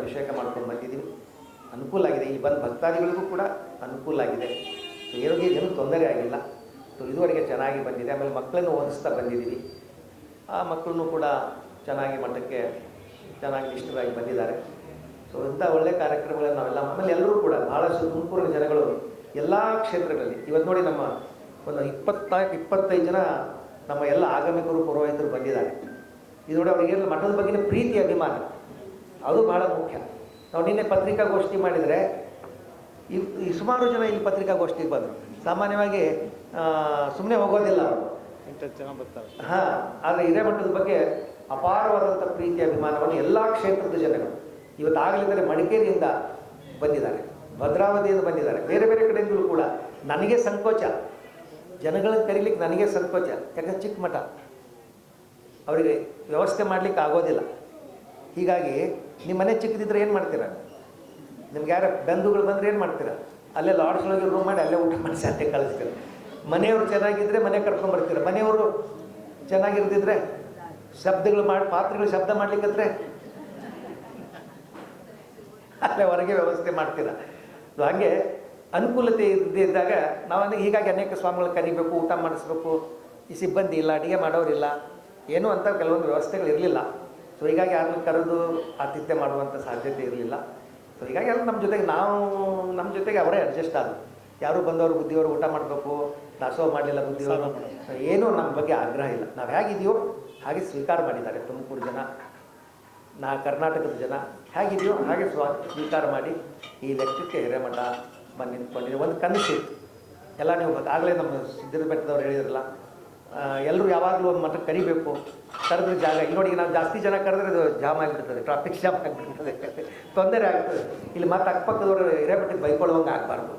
ಅಭಿಷೇಕ ಮಾಡ್ಕೊಂಡು ಬಂದಿದ್ದೀವಿ. ಅನುಕೂಲ ಆಗಿದೆ. ಈ ಬಂದ ಭಕ್ತಾದಿಗಳಿಗೂ ಕೂಡ ಅನುಕೂಲ ಆಗಿದೆ. ಏನಕ್ಕೆ ಏನೂ ತೊಂದರೆ ಆಗಿಲ್ಲ. ಸೊ ಇದುವರೆಗೆ ಚೆನ್ನಾಗಿ ಬಂದಿದೆ. ಆಮೇಲೆ ಮಕ್ಕಳನ್ನು ಓದಿಸ್ತಾ ಬಂದಿದ್ದೀವಿ. ಆ ಮಕ್ಕಳನ್ನು ಕೂಡ ಚೆನ್ನಾಗಿ ಮಟ್ಟಕ್ಕೆ ಚೆನ್ನಾಗಿ ಇಷ್ಟವಾಗಿ ಬಂದಿದ್ದಾರೆ. ಸೊ ಇಂಥ ಒಳ್ಳೆಯ ಕಾರ್ಯಕ್ರಮಗಳನ್ನು ನಾವೆಲ್ಲ ಆಮೇಲೆ ಎಲ್ಲರೂ ಕೂಡ ಭಾಳಷ್ಟು ತುಮಕೂರಿನ ಜನಗಳು ಎಲ್ಲ ಕ್ಷೇತ್ರಗಳಲ್ಲಿ ಇವತ್ತು ನೋಡಿ ನಮ್ಮ ಒಂದು ಇಪ್ಪತ್ತ, ಇಪ್ಪತ್ತೈದು ಜನ ನಮ್ಮ ಎಲ್ಲ ಆಗಮಿಕರು, ಪುರೋಹಿತರು ಬಂದಿದ್ದಾರೆ. ಇದು ನೋಡಿ ಅವರಿಗೆ ಮಠದ ಬಗ್ಗೆ ಪ್ರೀತಿ, ಅಭಿಮಾನ. ಅದು ಭಾಳ ಮುಖ್ಯ. ನಾವು ನಿನ್ನೆ ಪತ್ರಿಕಾಗೋಷ್ಠಿ ಮಾಡಿದರೆ ಈ ಸುಮಾರು ಜನ ಇಲ್ಲಿ ಪತ್ರಿಕಾಗೋಷ್ಠಿಗೆ ಬಂದರು. ಸಾಮಾನ್ಯವಾಗಿ ಸುಮ್ಮನೆ ಹೋಗೋದಿಲ್ಲ ಅವರು. ಎಂಟತ್ತು ಜನ ಬರ್ತಾರೆ. ಹಾಂ ಆದರೆ ಮಟ್ಟದ ಬಗ್ಗೆ ಅಪಾರವಾದಂಥ ಪ್ರೀತಿ ಅಭಿಮಾನವನ್ನು ಎಲ್ಲ ಕ್ಷೇತ್ರದ ಜನಗಳು ಇವತ್ತು ಆಗಲಿದ್ದರೆ ಮಡಿಕೇರಿಯಿಂದ ಬಂದಿದ್ದಾರೆ. ಭದ್ರಾವತಿಯಿಂದ ಬಂದಿದ್ದಾರೆ. ಬೇರೆ ಬೇರೆ ಕಡೆಯಿಂದಲೂ ಕೂಡ ನನಗೆ ಸಂಕೋಚ. ಜನಗಳನ್ನು ಕರೀಲಿಕ್ಕೆ ನನಗೆ ಸಂಕೋಚ. ಯಾಕಂದ್ರೆ ಚಿಕ್ಕ ಮಠ. ಅವರಿಗೆ ವ್ಯವಸ್ಥೆ ಮಾಡಲಿಕ್ಕೆ ಆಗೋದಿಲ್ಲ. ಹೀಗಾಗಿ ನಿಮ್ಮ ಮನೆ ಚಿಕ್ಕದಿದ್ರೆ ಏನು ಮಾಡ್ತೀರಾ? ನಿಮ್ಗೆ ಯಾರ ಬಂಧುಗಳು ಬಂದರೆ ಏನು ಮಾಡ್ತೀರಾ? ಅಲ್ಲೇ ಲಾಡ್ಜ್ ಒಳಗೆ ರೂಮ್ ಮಾಡಿ ಅಲ್ಲೇ ಊಟ ಮಾಡಿ ಸಂತೆ ಕಳಿಸ್ತೀರ. ಮನೆಯವರು ಚೆನ್ನಾಗಿದ್ದರೆ ಮನೆ ಕರ್ಕೊಂಡ್ಬರ್ತೀರ ಮನೆಯವರು ಚೆನ್ನಾಗಿರ್ದಿದ್ರೆ ಶಬ್ದಗಳು ಮಾಡಿ, ಪಾತ್ರೆಗಳು ಶಬ್ದ ಮಾಡ್ಲಿಕ್ಕಂದ್ರೆ ಅಲ್ಲೇ ಹೊರಗೆ ವ್ಯವಸ್ಥೆ ಮಾಡ್ತೀರಾ. ಹಾಗೆ ಅನುಕೂಲತೆ ಇದ್ದಿದ್ದಾಗ ನಾವು ಹೀಗಾಗಿ ಅನೇಕ ಸ್ವಾಮಿಗಳು ಕರಿಬೇಕು, ಊಟ ಮಾಡಿಸ್ಬೇಕು. ಈ ಸಿಬ್ಬಂದಿ ಇಲ್ಲ, ಅಡುಗೆ ಮಾಡೋರಿಲ್ಲ ಏನೂ ಅಂತ ಕೆಲವೊಂದು ವ್ಯವಸ್ಥೆಗಳು ಇರಲಿಲ್ಲ. ಸೊ ಹೀಗಾಗಿ ಯಾರನ್ನ ಕರೆದು ಆತಿಥ್ಯ ಮಾಡುವಂಥ ಸಾಧ್ಯತೆ ಇರಲಿಲ್ಲ. ಸೊ ಹೀಗಾಗಿ ಎಲ್ಲ ನಮ್ಮ ಜೊತೆಗೆ ನಾವು ನಮ್ಮ ಜೊತೆಗೆ ಅವರೇ ಅಡ್ಜಸ್ಟ್ ಆದರು. ಯಾರು ಬಂದವರು ಬುದ್ಧಿಯವರು ಊಟ ಮಾಡಬೇಕು ದಾಸೋಹ ಮಾಡಲಿಲ್ಲ ಬುದ್ಧಿಯವರು. ಏನೂ ನಮ್ಮ ಬಗ್ಗೆ ಆಗ್ರಹ ಇಲ್ಲ. ನಾವು ಹೇಗಿದೆಯೋ ಹಾಗೆ ಸ್ವೀಕಾರ ಮಾಡಿದ್ದಾರೆ. ತುಮಕೂರು ಜನ ನಾ ಕರ್ನಾಟಕದ ಜನ ಹೇಗಿದೆಯೋ ಹಾಗೆ ಸ್ವ ಸ್ವೀಕಾರ ಮಾಡಿ ಈ ಲೆಕ್ಕಕ್ಕೆ ಹಿರೇಮಠ ಬಂದು ನಿಂತ್ಕೊಂಡಿದೆ ಒಂದು ಕನಸಿತ್ತು ಎಲ್ಲ ನೀವು ಆಗಲೇ ನಮ್ಮ ಸಿದ್ಧರ ಬೆಟ್ಟದವ್ರು ಹೇಳಿದ್ರಲ್ಲ ಎಲ್ಲರೂ ಯಾವಾಗಲೂ ಒಂದು ಮಠ ಕರಿಬೇಕು. ಕರೆದ್ರೆ ಜಾಗ. ಇಲ್ಲಿ ನೋಡಿ, ನಾವು ಜಾಸ್ತಿ ಜನ ಕರೆದ್ರೆ ಅದು ಜಾಮ್ ಆಗಿಬಿಡ್ತದೆ ಟ್ರಾಫಿಕ್ ಜಾಮ್ ಆಗಿಬಿಡ್ತದೆ. ತೊಂದರೆ ಆಗ್ತದೆ. ಇಲ್ಲಿ ಮತ್ತೆ ಅಕ್ಕಪಕ್ಕದವರು ಹಿರೇಮಠಕ್ಕೆ ಬೈಕೊಳ್ಳುವಂಗೆ ಆಗಬಾರ್ದು.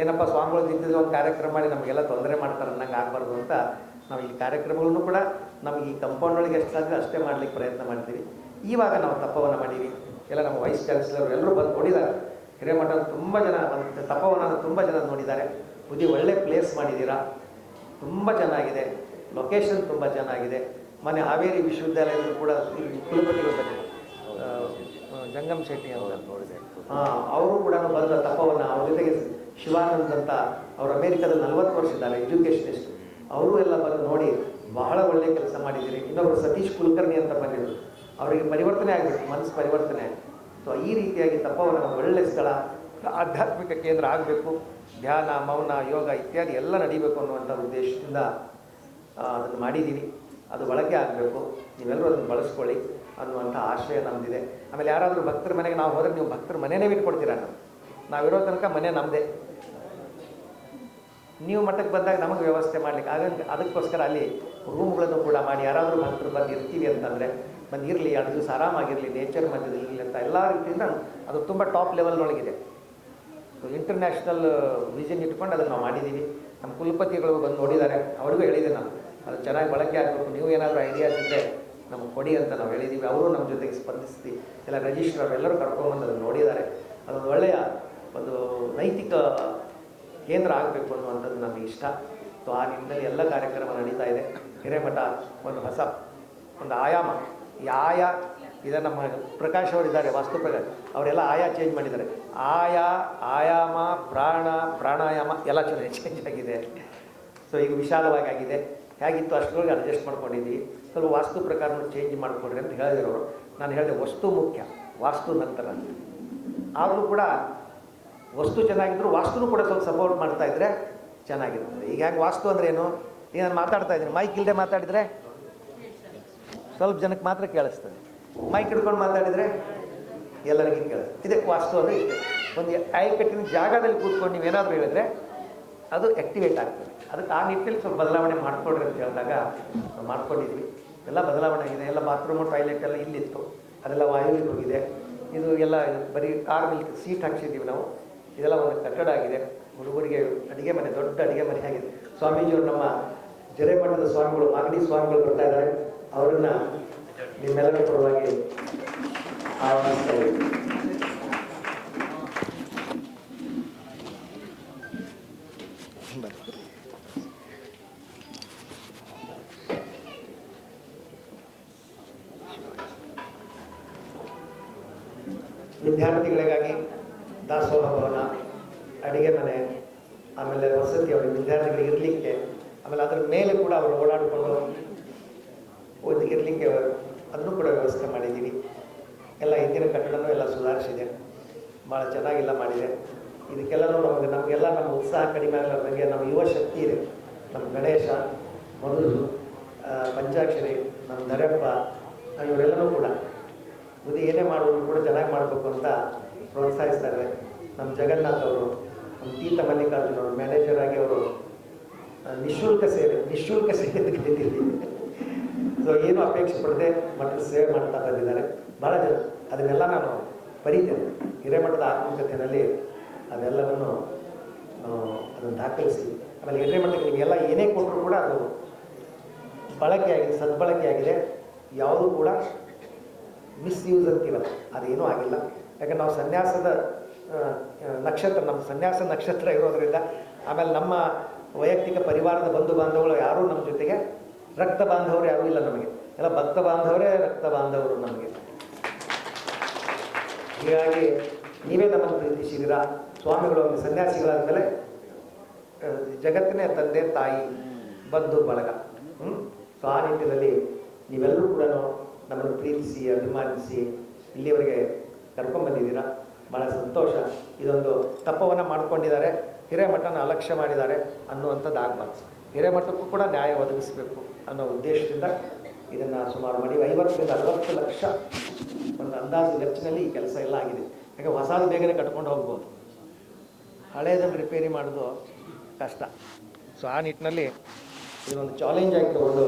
ಏನಪ್ಪ, ಸ್ವಾಮಿಗಳು ನಿಂತಿದ್ದು ಒಂದು ಕಾರ್ಯಕ್ರಮ ಮಾಡಿ ನಮಗೆಲ್ಲ ತೊಂದರೆ ಮಾಡ್ತಾರೆ ಅನ್ನಂಗೆ ಆಗಬಾರ್ದು ಅಂತ ನಾವು ಈ ಕಾರ್ಯಕ್ರಮಗಳನ್ನು ಕೂಡ ನಮಗೆ ಈ ಕಂಪೌಂಡ್ ಒಳಗೆ ಎಷ್ಟಾದರೂ ಅಷ್ಟೇ ಮಾಡ್ಲಿಕ್ಕೆ ಪ್ರಯತ್ನ ಮಾಡ್ತೀವಿ. ಇವಾಗ ನಾವು ತಪ್ಪವನ್ನು ಮಾಡೀವಿ. ಎಲ್ಲ ನಮ್ಮ ವೈಸ್ ಚಾನ್ಸಲರ್ ಎಲ್ಲರೂ ಬಂದು ನೋಡಿದ್ದಾರೆ. ಹಿರೇಮಠ ತುಂಬ ಜನ ಬಂದು ತಪವನ ತುಂಬ ಜನ ನೋಡಿದ್ದಾರೆ. ಬುದ್ಧಿ ಒಳ್ಳೆ ಪ್ಲೇಸ್ ಮಾಡಿದ್ದೀರಾ. ತುಂಬ ಚೆನ್ನಾಗಿದೆ. ಲೊಕೇಶನ್ ತುಂಬ ಚೆನ್ನಾಗಿದೆ. ಮೊನ್ನೆ ಹಾವೇರಿ ವಿಶ್ವವಿದ್ಯಾಲಯದಲ್ಲಿ ಕೂಡ ಇಲ್ಲಿ ಕುಲಪತಿಗಳು ಬಂದಿದ್ದಾರೆ ಜಂಗಮ್ ಶೆಟ್ಟಿ ಅಂತ ನೋಡಿದೆ. ಅವರು ಕೂಡ ಬಂದ ತಪವನ್ನು ಅವ್ರ ಜೊತೆಗೆ ಶಿವಾನಂದ್ ಅಂತ ಅವರು ಅಮೇರಿಕಾದಲ್ಲಿ ನಲವತ್ತು ವರ್ಷ ಇದ್ದಾರೆ ಎಜುಕೇಷನಿಸ್ಟ್ ಅವರು ಎಲ್ಲ ಬಂದು ನೋಡಿ ಬಹಳ ಒಳ್ಳೆಯ ಕೆಲಸ ಮಾಡಿದ್ದೀರಿ. ಇನ್ನೊಬ್ಬರು ಸತೀಶ್ ಕುಲಕರ್ಣಿ ಅಂತ ಬಂದಿದ್ರು ಅವರಿಗೆ ಪರಿವರ್ತನೆ ಆಗಬೇಕು ಮನಸ್ಸು ಪರಿವರ್ತನೆ ಆಗಿ ಸೊ ಈ ರೀತಿಯಾಗಿ ತಪ್ಪವನ್ನು ನಮ್ಮ ಒಳ್ಳೆಯ ಸ್ಥಳ ಆಧ್ಯಾತ್ಮಿಕ ಕೇಂದ್ರ ಆಗಬೇಕು. ಧ್ಯಾನ ಮೌನ ಯೋಗ ಇತ್ಯಾದಿ ಎಲ್ಲ ನಡೀಬೇಕು ಅನ್ನುವಂಥ ಉದ್ದೇಶದಿಂದ ಅದನ್ನು ಮಾಡಿದ್ದೀವಿ. ಅದು ಬಳಕೆ ಆಗಬೇಕು. ನೀವೆಲ್ಲರೂ ಅದನ್ನು ಬಳಸ್ಕೊಳ್ಳಿ ಅನ್ನುವಂಥ ಆಶಯ ನಮ್ಮದಿದೆ ಆಮೇಲೆ ಯಾರಾದರೂ ಭಕ್ತರ ಮನೆಗೆ ನಾವು ಹೋದರೆ ನೀವು ಭಕ್ತರ ಮನೆಯೇ ಬಿಟ್ಕೊಡ್ತೀರಾ ನಾವು? ನಾವಿರೋ ತನಕ ಮನೆ ನಮ್ಮದೇ ನೀವು ಮಟ್ಟಕ್ಕೆ ಬಂದಾಗ ನಮಗೆ ವ್ಯವಸ್ಥೆ ಮಾಡಲಿಕ್ಕೆ ಆಗ ಅದಕ್ಕೋಸ್ಕರ ಅಲ್ಲಿ ರೂಮ್ಗಳನ್ನು ಕೂಡ ಮಾಡಿ ಯಾರಾದರೂ ಭಕ್ತರು ಬಂದು ಇರ್ತೀವಿ ಅಂತಂದರೆ ಬಂದು ಇರಲಿ ಎರಡು ದಿವಸ ಆರಾಮಾಗಿರಲಿ, ನೇಚರ್ ಮಧ್ಯದಲ್ಲಿ ಇರಲಿ ಅಂತ ಎಲ್ಲ ರೀತಿಯಿಂದ ಅದು ತುಂಬ ಟಾಪ್ ಲೆವೆಲ್ನೊಳಗಿದೆ. ಇಂಟರ್ನ್ಯಾಷನಲ್ ವಿಷನ್ ಇಟ್ಕೊಂಡು ಅದನ್ನು ನಾವು ಮಾಡಿದ್ದೀವಿ. ನಮ್ಮ ಕುಲಪತಿಗಳು ಬಂದು ನೋಡಿದ್ದಾರೆ. ಅವ್ರಿಗೂ ಹೇಳಿದೆ ನಾನು. ಅದು ಚೆನ್ನಾಗಿ ಬಳಕೆ ಆಗಬೇಕು. ನೀವು ಏನಾದರೂ ಐಡಿಯಾಸ್ ಇದ್ದರೆ ನಮಗೆ ಕೊಡಿ ಅಂತ ನಾವು ಹೇಳಿದ್ದೀವಿ ಅವರು ನಮ್ಮ ಜೊತೆಗೆ ಸ್ಪಂದಿಸಿ ಎಲ್ಲ ರಿಜಿಸ್ಟ್ರರ್ ಎಲ್ಲರೂ ಕರ್ಕೊಂಡ್ಬಂದು ಅದನ್ನು ನೋಡಿದ್ದಾರೆ. ಅದೊಂದು ಒಳ್ಳೆಯ ಒಂದು ನೈತಿಕ ಕೇಂದ್ರ ಆಗಬೇಕು ಅನ್ನುವಂಥದ್ದು ನಮಗೆ ಇಷ್ಟ. ಸೊ ಆ ನಿಟ್ಟಿನಲ್ಲಿ ಎಲ್ಲ ಕಾರ್ಯಕ್ರಮ ನಡೀತಾ ಇದೆ. ಹಿರೇಮಠ ಒಂದು ಹೊಸ ಒಂದು ಆಯಾಮ. ಆಯಾ, ಇದೆ ನಮ್ಮ ಪ್ರಕಾಶ್ ಅವರಿದ್ದಾರೆ ವಾಸ್ತು ಪ್ರಕಾಶ್. ಅವರೆಲ್ಲ ಆಯಾ ಚೇಂಜ್ ಮಾಡಿದ್ದಾರೆ. ಆಯಾ, ಆಯಾಮ, ಪ್ರಾಣ, ಪ್ರಾಣಾಯಾಮ ಎಲ್ಲ ಚೆನ್ನಾಗಿ ಚೇಂಜ್ ಆಗಿದೆ. ಸೊ ಈಗ ವಿಶಾಲವಾಗಿ ಆಗಿದೆ. ಹೇಗಿತ್ತು ಅಷ್ಟರೊಳಗೆ ಅಡ್ಜಸ್ಟ್ ಮಾಡ್ಕೊಂಡಿದ್ದೀವಿ ಸ್ವಲ್ಪ ವಾಸ್ತು ಪ್ರಕಾರ ಚೇಂಜ್ ಮಾಡಿಕೊಡ್ರಿ ಅಂತ ಹೇಳಿದ್ರು. ನಾನು ಹೇಳಿದೆ, ವಸ್ತು ಮುಖ್ಯ, ವಾಸ್ತು ನಂತರ. ಆದರೂ ಕೂಡ ವಸ್ತು ಚೆನ್ನಾಗಿದ್ರು, ವಾಸ್ತುನೂ ಕೂಡ ಸ್ವಲ್ಪ ಸಪೋರ್ಟ್ ಮಾಡ್ತಾ ಇದ್ದರೆ ಚೆನ್ನಾಗಿರ್ತದೆ. ಈಗ ಹ್ಯಾಂಗೆ ವಾಸ್ತು ಅಂದ್ರೆ ಏನು? ಈಗ ನಾನು ಮಾತಾಡ್ತಾ ಇದ್ದೀನಿ. ಮೈಕ್ ಇಲ್ಲದೆ ಮಾತಾಡಿದರೆ ಸ್ವಲ್ಪ ಜನಕ್ಕೆ ಮಾತ್ರ ಕೇಳಿಸ್ತದೆ. ಮೈಕ್ ಹಿಡ್ಕೊಂಡು ಮಾತಾಡಿದರೆ ಎಲ್ಲರಿಗೂ ಕೇಳಿಸ್ತದೆ. ಇದಕ್ಕೆ ವಾಸ್ತು ಅಂದರೆ ಒಂದು ಐಕಟ್ಟಿನ ಜಾಗದಲ್ಲಿ ಕೂತ್ಕೊಂಡು ನೀವೇನಾದರೂ ಹೇಳಿದ್ರೆ ಅದು ಆ್ಯಕ್ಟಿವೇಟ್ ಆಗ್ತದೆ. ಅದಕ್ಕೆ ಆ ನಿಟ್ಟಿನಲ್ಲಿ ಸ್ವಲ್ಪ ಬದಲಾವಣೆ ಮಾಡಿಕೊಡ್ರಿ ಅಂತ ಹೇಳಿದಾಗ ಮಾಡ್ಕೊಂಡಿದ್ವಿ. ಎಲ್ಲ ಬದಲಾವಣೆ ಆಗಿದೆ. ಎಲ್ಲ ಬಾತ್ರೂಮು ಟಾಯ್ಲೆಟ್ ಎಲ್ಲ ಇಲ್ಲಿತ್ತು. ಅದೆಲ್ಲ ವಾಯುವಿಗೆ ಹೋಗಿದೆ. ಇದು ಎಲ್ಲ ಬರೀ ಕಾರ್ ಮೇಲೆ ಸೀಟ್ ಹಾಕ್ಸಿದ್ದೀವಿ ನಾವು. ಇದೆಲ್ಲ ಒಂದು ಕಟ್ಟಡ ಆಗಿದೆ. ಹುಡುಗರಿಗೆ ಅಡುಗೆ ಮನೆ, ದೊಡ್ಡ ಅಡುಗೆ ಮನೆ ಆಗಿದೆ. ಸ್ವಾಮೀಜಿಯವರು ನಮ್ಮ ಜರೆಮಠದ ಸ್ವಾಮಿಗಳು, ಮಾಗಡಿ ಸ್ವಾಮಿಗಳು ಬರ್ತಾ ಇದ್ದಾರೆ. ಅವರನ್ನು ನಿಮ್ಮೆಲ್ಲರ ಪರವಾಗಿ ಆಹ್ವಾನಿಸ್ತಾ ಇದ್ದೀವಿ ವಿದ್ಯಾರ್ಥಿಗಳಿಗಾಗಿ ದಾಸೋಹ ಭವನ ಅಡಿಗೆ ಮನೆ ಆಮೇಲೆ ವಸತಿ ಅವರಿಗೆ ವಿದ್ಯಾರ್ಥಿಗಳಿಗೆ ಇರಲಿಕ್ಕೆ ಆಮೇಲೆ ಅದರ ಮೇಲೆ ಕೂಡ ಅವರು ಓಡಾಡಿಕೊಂಡು ಓದಿ ಇರಲಿಕ್ಕೆ ಅದನ್ನು ಕೂಡ ವ್ಯವಸ್ಥೆ ಮಾಡಿದ್ದೀವಿ. ಎಲ್ಲ ಹಿಂದಿನ ಕಟ್ಟಡನೂ ಎಲ್ಲ ಸುಧಾರಿಸಿದೆ. ಭಾಳ ಚೆನ್ನಾಗಿಲ್ಲ ಮಾಡಿದೆ. ಇದಕ್ಕೆಲ್ಲನೂ ನಮಗೆ ನಮಗೆಲ್ಲ ನಮ್ಮ ಉತ್ಸಾಹ ಕಡಿಮೆ ಆಗಲಾರ್ದಂಗೆ ನಮ್ಮ ಯುವ ಶಕ್ತಿ ಇದೆ. ನಮ್ಮ ಗಣೇಶ ಆ, ಪಂಚಾಕ್ಷರಿ ನಮ್ಮ ನರಪ್ಪ ಇವರೆಲ್ಲರೂ ಕೂಡ ಇದು ಏನೇ ಮಾಡೋದು ಕೂಡ ಚೆನ್ನಾಗಿ ಮಾಡಬೇಕು ಅಂತ ಪ್ರೋತ್ಸಾಹಿಸ್ತಾರೆ. ನಮ್ಮ ಜಗನ್ನಾಥ್ ಅವರು, ನಮ್ಮ ತೀರ್ಥ ಮಲ್ಲಿಕಾರ್ಜುನ ಅವರು ಮ್ಯಾನೇಜರ್ ಆಗಿ ಅವರು ನಿಶುಲ್ಕ ಸೇವೆ ನಿಶುಲ್ಕ ಸೇವೆ ಅಂತ ಕರೀತೀವಿ ಸೊ ಏನು ಅಪೇಕ್ಷೆ ಪಡದೆ ಮಠದ ಸೇವೆ ಮಾಡ್ತಾ ಬಂದಿದ್ದಾರೆ. ಭಾಳ ಜನ. ಅದನ್ನೆಲ್ಲ ನಾನು ಬರೀತೇನೆ. ಹಿರೇಮಠದ ಆತ್ಮಕಥೆಯಲ್ಲಿ ಅದೆಲ್ಲವನ್ನು ಅದನ್ನು ದಾಖಲಿಸಿ. ಆಮೇಲೆ ಹಿರೇಮಠಕ್ಕೆ ನಿಮಗೆಲ್ಲ ಏನೇ ಕೊಟ್ಟರು ಕೂಡ ಅದು ಬಳಕೆ ಆಗಿದೆ ಸದ್ಬಳಕೆ ಆಗಿದೆ ಯಾವುದೂ ಕೂಡ ಮಿಸ್ಯೂಸ್ ಅಂತೀವಲ್ಲ ಅದೇನೂ ಆಗಿಲ್ಲ. ಯಾಕಂದ್ರೆ ನಾವು ಸನ್ಯಾಸದ ನಕ್ಷತ್ರ, ನಮ್ಮ ಸನ್ಯಾಸ ನಕ್ಷತ್ರ ಇರೋದ್ರಿಂದ ಆಮೇಲೆ ನಮ್ಮ ವೈಯಕ್ತಿಕ ಪರಿವಾರದ ಬಂಧು ಬಾಂಧವರು ಯಾರೂ ನಮ್ಮ ಜೊತೆಗೆ ರಕ್ತ ಬಾಂಧವರು ಯಾರೂ ಇಲ್ಲ ನಮಗೆ. ಎಲ್ಲ ಭಕ್ತ ಬಾಂಧವರೇ ರಕ್ತ ಬಾಂಧವರು ನಮಗೆ. ಹೀಗಾಗಿ ನೀವೇ ನಮ್ಮನ್ನು ಪ್ರೀತಿಸಿದ್ದೀರಾ? ಸ್ವಾಮಿಗಳು ಒಂದು ಸನ್ಯಾಸಿಗಳಾದ ಮೇಲೆ ಜಗತ್ತಿನೇ ತಂದೆ ತಾಯಿ ಬಂಧು ಬಳಗ. ಹ್ಮ್? ಸೊ ಆ ನಿಟ್ಟಿನಲ್ಲಿ ನೀವೆಲ್ಲರೂ ಕೂಡ ನಮ್ಮನ್ನು ಪ್ರೀತಿಸಿ, ಅಭಿಮಾನಿಸಿ ಇಲ್ಲಿವರೆಗೆ ಕರ್ಕೊಂಡ್ಬಂದಿದ್ದೀರಾ ಭಾಳ ಸಂತೋಷ. ಇದೊಂದು ತಪ್ಪವನ್ನು ಮಾಡ್ಕೊಂಡಿದ್ದಾರೆ. ಹಿರೇಮಠನ ಅಲಕ್ಷ್ಯ ಮಾಡಿದ್ದಾರೆ ಅನ್ನುವಂಥದ್ದು ಆಗಬಾರ್ದು. ಹಿರೇಮಠಕ್ಕೂ ಕೂಡ ನ್ಯಾಯ ಒದಗಿಸಬೇಕು ಅನ್ನೋ ಉದ್ದೇಶದಿಂದ ಇದನ್ನು ಸುಮಾರು ಮಾಡಿ ಐವತ್ತರಿಂದ ಅರವತ್ತು ಲಕ್ಷ ಒಂದು ಅಂದಾಜು ಖರ್ಚಿನಲ್ಲಿ ಈ ಕೆಲಸ ಎಲ್ಲ ಆಗಿದೆ. ಯಾಕೆ ಹೊಸದು ಬೇಗನೆ ಕಟ್ಕೊಂಡು ಹೋಗ್ಬೋದು. ಹಳೇದನ್ನು ರಿಪೇರಿ ಮಾಡೋದು ಕಷ್ಟ. ಸೊ ಆ ನಿಟ್ಟಿನಲ್ಲಿ ಇದೊಂದು ಚಾಲೆಂಜ್ ಆಗಿ ತಗೊಂಡು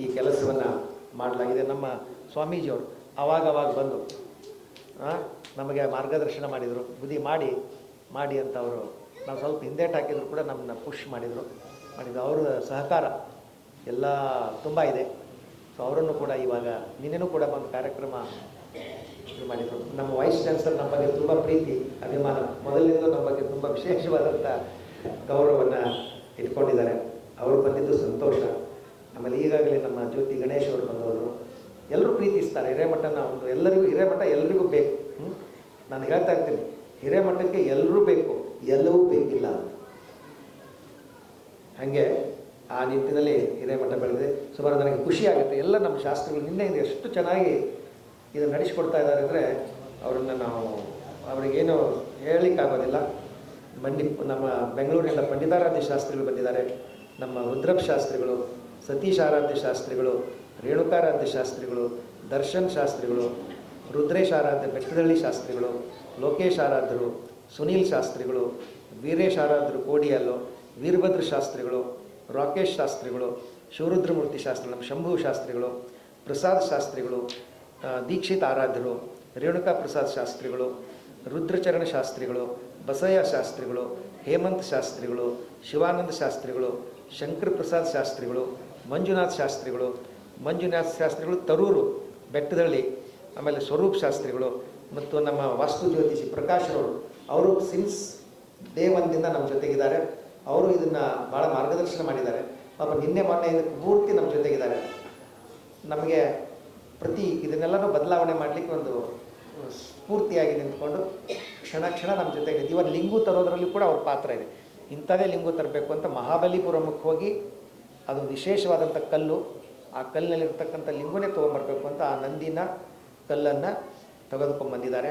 ಈ ಕೆಲಸವನ್ನು ಮಾಡಲಾಗಿದೆ ನಮ್ಮ ಸ್ವಾಮೀಜಿಯವರು. ಅವಾಗ ಅವಾಗ ಬಂದು ನಮಗೆ ಮಾರ್ಗದರ್ಶನ ಮಾಡಿದರು. ಬುದ್ಧಿ ಮಾಡಿ ಮಾಡಿ ಅಂತ ಅವರು ನಾವು ಸ್ವಲ್ಪ ಹಿಂದೇಟ್ ಹಾಕಿದ್ರು ಕೂಡ ನಮ್ಮನ್ನ ಪುಷ್ ಮಾಡಿದರು. ಮಾಡಿದ್ರು. ಅವರ ಸಹಕಾರ ಎಲ್ಲ ತುಂಬ ಇದೆ. ಸೊ ಅವರನ್ನು ಕೂಡ ಇವಾಗ ನಿನ್ನೆನೂ ಕೂಡ ಒಂದು ಕಾರ್ಯಕ್ರಮ ಇದು ಮಾಡಿದರು. ನಮ್ಮ ವೈಸ್ ಚಾನ್ಸಲರ್ ನಮ್ಮ ಬಗ್ಗೆ ತುಂಬ ಪ್ರೀತಿ, ಅಭಿಮಾನ. ಮೊದಲಿಂದ ನಮ್ಮ ಬಗ್ಗೆ ತುಂಬ ವಿಶೇಷವಾದಂಥ ಗೌರವವನ್ನು ಇಟ್ಕೊಂಡಿದ್ದಾರೆ. ಅವರು ಬಂದಿದ್ದು ಸಂತೋಷ. ಆಮೇಲೆ ಈಗಾಗಲೇ ನಮ್ಮ ಜ್ಯೋತಿ ಗಣೇಶ್ ಅವರು ಬಂದವರು. ಎಲ್ಲರೂ ಪ್ರೀತಿಸ್ತಾರೆ. ಹಿರೇಮಠನ ಒಂದು ಎಲ್ಲರಿಗೂ, ಹಿರೇಮಠ ಎಲ್ಲರಿಗೂ ಬೇಕು. ನಾನು ಹೇಳ್ತಾ ಇರ್ತೀನಿ. ಹಿರೇಮಠಕ್ಕೆ ಎಲ್ಲರೂ ಬೇಕು. ಎಲ್ಲವೂ ಬೇಕಿಲ್ಲ ಹಾಗೆ ಆ ನಿಟ್ಟಿನಲ್ಲಿ ಹಿರೇಮಠ ಬೆಳೆದಿದೆ. ಸುಮಾರು ನನಗೆ ಖುಷಿ ಆಗುತ್ತೆ. ಎಲ್ಲ ನಮ್ಮ ಶಾಸ್ತ್ರಗಳು ನಿನ್ನೆಯಿಂದ ಎಷ್ಟು ಚೆನ್ನಾಗಿ ಇದನ್ನು ನಡೆಸಿಕೊಡ್ತಾ ಇದ್ದಾರೆ ಅಂದರೆ ಅವರನ್ನು ನಾವು ಅವರಿಗೇನು ಹೇಳಲಿಕ್ಕಾಗೋದಿಲ್ಲ. ಮಂಡಿ ನಮ್ಮ ಬೆಂಗಳೂರಿನಿಂದ ಪಂಡಿತಾರಾಧ್ಯ ಶಾಸ್ತ್ರಿಗಳು ಬಂದಿದ್ದಾರೆ. ನಮ್ಮ ರುದ್ರಪ್ ಶಾಸ್ತ್ರಿಗಳು ಸತೀಶ್ ಆರಾಧ್ಯ ಶಾಸ್ತ್ರಿಗಳು, ರೇಣುಕಾರಾಧ್ಯ ಶಾಸ್ತ್ರಿಗಳು, ದರ್ಶನ್ ಶಾಸ್ತ್ರಿಗಳು ರುದ್ರೇಶ್ ಆರಾಧ್ಯ ಬೆಟ್ಟದಳ್ಳಿ ಶಾಸ್ತ್ರಿಗಳು ಲೋಕೇಶ್ ಆರಾಧ್ಯರು ಸುನೀಲ್ ಶಾಸ್ತ್ರಿಗಳು ವೀರೇಶ್ ಆರಾಧ್ಯರು ಕೋಡಿಯಲ್ಲು, ವೀರಭದ್ರ ಶಾಸ್ತ್ರಿಗಳು, ರಾಕೇಶ್ ಶಾಸ್ತ್ರಿಗಳು, ಶಿವರುದ್ರಮೂರ್ತಿ ಶಾಸ್ತ್ರಿ, ನಮ್ಮ ಶಂಭು ಶಾಸ್ತ್ರಿಗಳು, ಪ್ರಸಾದ್ ಶಾಸ್ತ್ರಿಗಳು ದೀಕ್ಷಿತ್ ಆರಾಧ್ಯರು ರೇಣುಕಾ ಪ್ರಸಾದ್ ಶಾಸ್ತ್ರಿಗಳು, ರುದ್ರಚರಣ ಶಾಸ್ತ್ರಿಗಳು, ಬಸಯ್ಯ ಶಾಸ್ತ್ರಿಗಳು, ಹೇಮಂತ್ ಶಾಸ್ತ್ರಿಗಳು, ಶಿವಾನಂದ ಶಾಸ್ತ್ರಿಗಳು, ಶಂಕರ್ ಪ್ರಸಾದ್ ಶಾಸ್ತ್ರಿಗಳು ಮಂಜುನಾಥ್ ಶಾಸ್ತ್ರಿಗಳು ಮಂಜುನಾಥ್ ಶಾಸ್ತ್ರಿಗಳು ತರೂರು ಬೆಟ್ಟದಲ್ಲಿ ಆಮೇಲೆ ಸ್ವರೂಪ್ ಶಾಸ್ತ್ರಿಗಳು ಮತ್ತು ನಮ್ಮ ವಾಸ್ತು ಜ್ಯೋತಿಷಿ ಪ್ರಕಾಶ್ ಅವರು ಅವರು ಸಿನ್ಸ್ ಡೇ ಒಂದಿಂದ ನಮ್ಮ ಜೊತೆಗಿದ್ದಾರೆ. ಅವರು ಇದನ್ನು ಭಾಳ ಮಾರ್ಗದರ್ಶನ ಮಾಡಿದ್ದಾರೆ. ಪಾಪ ನಿನ್ನೆ ಮೊನ್ನೆ ಇದಕ್ಕೆ ಪೂರ್ತಿ ನಮ್ಮ ಜೊತೆಗಿದ್ದಾರೆ. ನಮಗೆ ಪ್ರತಿ ಇದನ್ನೆಲ್ಲನೂ ಬದಲಾವಣೆ ಮಾಡಲಿಕ್ಕೆ ಒಂದು ಸ್ಫೂರ್ತಿಯಾಗಿ ನಿಂತ್ಕೊಂಡು ಕ್ಷಣ ಕ್ಷಣ ನಮ್ಮ ಜೊತೆಗಿದೆ ಇವತ್ತು ಲಿಂಗು ತರೋದ್ರಲ್ಲಿ ಕೂಡ ಅವ್ರ ಪಾತ್ರ ಇದೆ. ಇಂಥದೇ ಲಿಂಗು ತರಬೇಕು ಅಂತ ಮಹಾಬಲಿಪುರಮಕ್ಕೆ ಹೋಗಿ ಅದು ವಿಶೇಷವಾದಂಥ ಕಲ್ಲು. ಆ ಕಲ್ಲಿನಲ್ಲಿರ್ತಕ್ಕಂಥ ಲಿಂಗುನೇ ತೊಗೊಂಬರ್ಬೇಕು ಅಂತ ಆ ನಂದಿನ ಕಲ್ಲನ್ನು ತೆಗೆದುಕೊಂಡ್ಬಂದಿದ್ದಾರೆ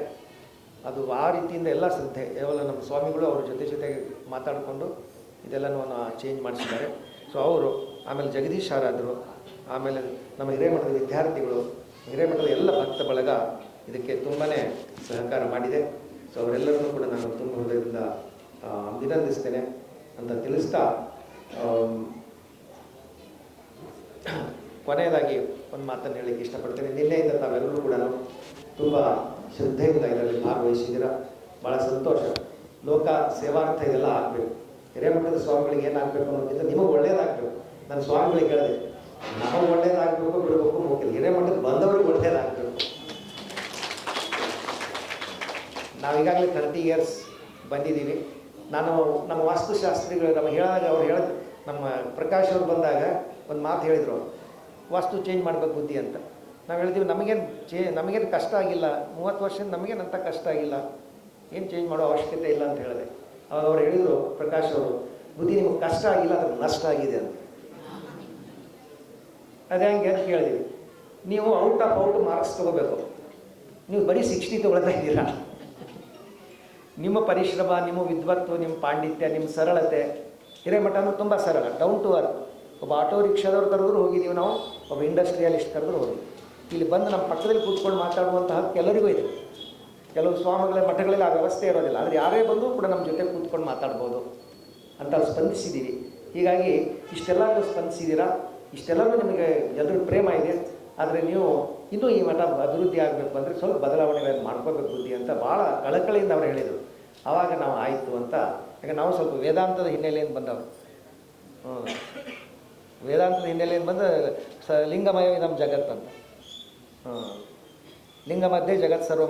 ಅದು ಆ ರೀತಿಯಿಂದ ಎಲ್ಲ ಶ್ರದ್ಧೆ, ಕೇವಲ ನಮ್ಮ ಸ್ವಾಮಿಗಳು ಅವ್ರ ಜೊತೆ ಜೊತೆಗೆ ಮಾತಾಡಿಕೊಂಡು ಇದೆಲ್ಲನೂ ಚೇಂಜ್ ಮಾಡಿಸಿದ್ದಾರೆ. ಸೊ ಅವರು ಆಮೇಲೆ ಜಗದೀಶ್ ಆರಾದರು ಆಮೇಲೆ ನಮ್ಮ ಹಿರೇಮಠದ ವಿದ್ಯಾರ್ಥಿಗಳು, ಹಿರೇಮಠದ ಎಲ್ಲ ಭಕ್ತ ಬಳಗ ಇದಕ್ಕೆ ತುಂಬಾ ಸಹಕಾರ ಮಾಡಿದೆ. ಸೊ ಅವರೆಲ್ಲರನ್ನೂ ಕೂಡ ನಾನು ತುಂಬ ಹೃದಯದಿಂದ ಅಭಿನಂದಿಸ್ತೇನೆ ಅಂತ ತಿಳಿಸ್ತಾ ಕೊನೆಯದಾಗಿ ಒಂದು ಮಾತನ್ನು ಹೇಳಲಿಕ್ಕೆ ಇಷ್ಟಪಡ್ತೇನೆ. ನಿನ್ನೆಯಿಂದ ತಾವೆಲ್ಲರೂ ಕೂಡ ತುಂಬ ಶ್ರದ್ಧೆಯಿಂದ ಇದರಲ್ಲಿ ಭಾಗವಹಿಸಿದ್ದೀರ? ಭಾಳ ಸಂತೋಷ. ಲೋಕ ಸೇವಾರ್ಥ ಇದೆಲ್ಲ ಆಗಬೇಕು. ಹಿರೇಮಠದ ಸ್ವಾಮಿಗಳಿಗೆ ಏನಾಗಬೇಕು ಅನ್ನೋದಕ್ಕಿಂತ ನಿಮಗೆ ಒಳ್ಳೇದಾಗಬೇಕು. ನನ್ನ ಸ್ವಾಮಿಗಳಿಗೆ ಹೇಳಿದೆ ನಮಗೆ ಒಳ್ಳೇದಾಗಬೇಕು, ಬಿಡಬೇಕು ಮುಖ್ಯ ಹಿರೇಮಠಕ್ಕೆ ಬಂದವರಿಗೆ ಒಳ್ಳೇದಾಗಬೇಕು. ನಾವೀಗಾಗಲೇ ತರ್ಟಿ ಇಯರ್ಸ್ ಬಂದಿದ್ದೀವಿ. ನಾನು ನಮ್ಮ ವಾಸ್ತುಶಾಸ್ತ್ರಿಗಳು ನಮಗೆ ಹೇಳಿದಾಗ ಅವ್ರು ಹೇಳ ನಮ್ಮ ಪ್ರಕಾಶ್ ಅವ್ರು ಬಂದಾಗ ಒಂದು ಮಾತು ಹೇಳಿದರು. ವಾಸ್ತು ಚೇಂಜ್ ಮಾಡಬೇಕು ಬುದ್ಧಿ ಅಂತ. ನಾವು ಹೇಳ್ತೀವಿ ನಮಗೇನು ಚೇ, ನಮಗೇನು ಕಷ್ಟ ಆಗಿಲ್ಲ, ಮೂವತ್ತು ವರ್ಷದಿಂದ ನಮಗೇನು ಅಂತ ಕಷ್ಟ ಆಗಿಲ್ಲ, ಏನು ಚೇಂಜ್ ಮಾಡೋ ಅವಶ್ಯಕತೆ ಇಲ್ಲ ಅಂತ ಹೇಳಿದೆ. ಅವಾಗ ಅವ್ರು ಹೇಳಿದರು, ಪ್ರಕಾಶ್ ಅವರು, ಬುದ್ಧಿ ನಿಮಗೆ ಕಷ್ಟ ಆಗಿಲ್ಲ ಅದ್ರ ನಷ್ಟ ಆಗಿದೆ ಅಂತ. ಅದೇ ಹಂಗೆ ಅಂತ ಕೇಳಿದ್ವಿ. ನೀವು ಔಟ್ ಆಫ್ ಔಟ್ ಮಾರ್ಕ್ಸ್ ತೊಗೋಬೇಕು. ನೀವು ಬರೀ ಸಿಕ್ಸ್ಟಿ ತೊಗೊಳ್ತಾ ಇದ್ದೀರಾ. ನಿಮ್ಮ ಪರಿಶ್ರಮ, ನಿಮ್ಮ ವಿದ್ವತ್ತು, ನಿಮ್ಮ ಪಾಂಡಿತ್ಯ, ನಿಮ್ಮ ಸರಳತೆ ಹಿರೇಮಠ ಅಂದ್ರೆ ತುಂಬ ಸರಳ ಡೌನ್ ಟು ಅರ್ತ್ ಒಬ್ಬ ಆಟೋ ರಿಕ್ಷಾದವ್ರು ಕರೆದ್ರು ಹೋಗಿದ್ದೀವಿ ನಾವು, ಒಬ್ಬ ಇಂಡಸ್ಟ್ರಿಯಲಿಸ್ಟ್ ಕರೆದ್ರು ಹೋಗಿ ಇಲ್ಲಿ ಬಂದು ನಮ್ಮ ಪಕ್ಕದಲ್ಲಿ ಕೂತ್ಕೊಂಡು ಮಾತಾಡುವಂತಹ ಎಲ್ಲರಿಗೂ ಇದೆ. ಕೆಲವು ಸ್ವಾಮಿಗಳ, ಮಠಗಳಲ್ಲಿ ಆ ವ್ಯವಸ್ಥೆ ಇರೋದಿಲ್ಲ. ಆದರೆ ಯಾರೇ ಬಂದರೂ ಕೂಡ ನಮ್ಮ ಜೊತೆ ಕೂತ್ಕೊಂಡು ಮಾತಾಡ್ಬೋದು ಅಂತ ಸ್ಪಂದಿಸಿದ್ದೀವಿ. ಹೀಗಾಗಿ ಇಷ್ಟೆಲ್ಲ ನೀವು ಸ್ಪಂದಿಸಿದ್ದೀರಾ? ಇಷ್ಟೆಲ್ಲರೂ ನಿಮಗೆ ಎದುರು ಪ್ರೇಮ ಇದೆ. ಆದರೆ ನೀವು ಇನ್ನೂ ಈ ಮಠ ಅಭಿವೃದ್ಧಿ ಆಗಬೇಕು ಅಂದರೆ ಸ್ವಲ್ಪ ಬದಲಾವಣೆಗಳನ್ನು ಮಾಡ್ಕೋಬೇಕು ಬುದ್ಧಿ ಅಂತ ಭಾಳ ಕಳಕಳಿಯಿಂದ ಅವರು ಹೇಳಿದರು. ಆವಾಗ ನಾವು ಆಯಿತು ಅಂತ. ಯಾಕೆ ನಾವು ಸ್ವಲ್ಪ ವೇದಾಂತದ ಹಿನ್ನೆಲೆಯಿಂದ ಬಂದವರು. ವೇದಾಂತದ ಹಿನ್ನೆಲೆಯಿಂದ ಬಂದು ಸ ಲಿಂಗಮಯ ನಮ್ಮ ಜಗತ್ತಂತ. ಹಾಂ. ಲಿಂಗ ಮಧ್ಯೆ ಜಗತ್ ಸರ್ವ